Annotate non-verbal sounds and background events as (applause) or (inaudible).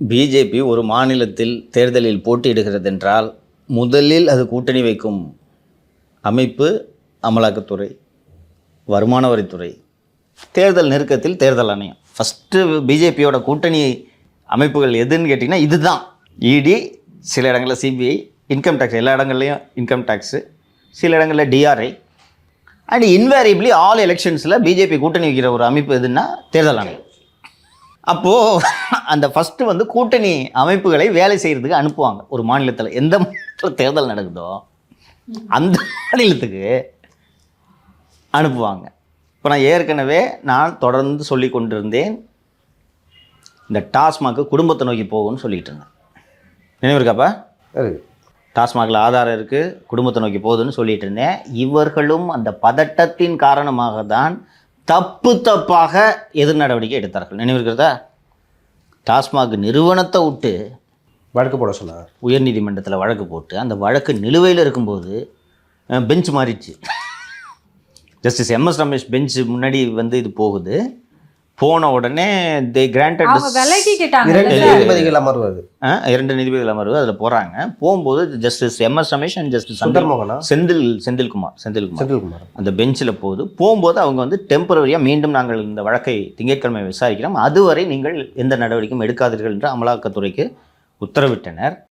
BJP ஒரு மாநிலத்தில் தேர்தலில் போட்டியிடுகிறது என்றால் முதலில் அது கூட்டணி வைக்கும் அமைப்பு அமலாக்கத்துறை வருமான வரித்துறை தேர்தல் நெருக்கத்தில் தேர்தல் ஆணையம். ஃபஸ்ட்டு பிஜேபியோட கூட்டணி அமைப்புகள் எதுன்னு கேட்டிங்கன்னா இதுதான். இடி சில இடங்களில் சிபிஐ இன்கம் டேக்ஸ் எல்லா இடங்கள்லையும் இன்கம் டேக்ஸு சில இடங்களில் டிஆர்ஐ அண்ட் இன்வேரியபிளி ஆல் எலெக்ஷன்ஸில் பிஜேபி கூட்டணி வைக்கிற ஒரு அமைப்பு எதுன்னா தேர்தல் ஆணையம். அப்போது (laughs) அந்த ஃபஸ்ட்டு வந்து கூட்டணி அமைப்புகளை வேலை செய்கிறதுக்கு அனுப்புவாங்க. ஒரு மாநிலத்தில் எந்த மாநிலத்தில் தேர்தல் நடக்குதோ அந்த மாநிலத்துக்கு அனுப்புவாங்க. இப்போ நான் ஏற்கனவே நான் தொடர்ந்து சொல்லி கொண்டிருந்தேன். இந்த டாஸ்மாக்கு குடும்பத்தை நோக்கி போகும்னு சொல்லிட்டு இருந்தேன். நினைவு இருக்காப்பா இருக்கு டாஸ்மாகில் ஆதாரம் இருக்குது குடும்பத்தை நோக்கி போகுதுன்னு சொல்லிட்டு இருந்தேன். இவர்களும் அந்த பதட்டத்தின் காரணமாக தான் தப்பு தப்பாக எதிர் நடவடிக்கை எடுத்தார்கள். நினைவு இருக்கிறதா? டாஸ்மாக் நிறுவனத்தை விட்டு வழக்கு போட சொன்னார். உயர்நீதிமன்றத்தில் வழக்கு போட்டு அந்த வழக்கு நிலுவையில் இருக்கும்போது பெஞ்ச் மாறிடுச்சு. ஜஸ்டிஸ் எம்எஸ் ரமேஷ் பெஞ்ச் முன்னாடி வந்து இது போகுது. போன உடனே தே கிராண்டட் விலகிக்கிட்டாங்க இரண்டு நீதிபதிகள் அமர்வது. இரண்டு நீதிபதிகள் அமர்வு அதில் போகிறாங்க போகும்போது justice M S Ramesh and justice Sundar மோகனா செந்தில் செந்தில்குமார் செந்தில்குமார். செந்தில்குமார். அந்த பெஞ்சில் போகுது. போகும்போது அவங்க வந்து டெம்பரரியாக மீண்டும் நாங்கள் இந்த வழக்கை திங்கட்கிழமை விசாரிக்கிறோம். அதுவரை நீங்கள் எந்த நடவடிக்கையும் எடுக்காதீர்கள் என்று அமலாக்கத்துறைக்கு உத்தரவிட்டனர்.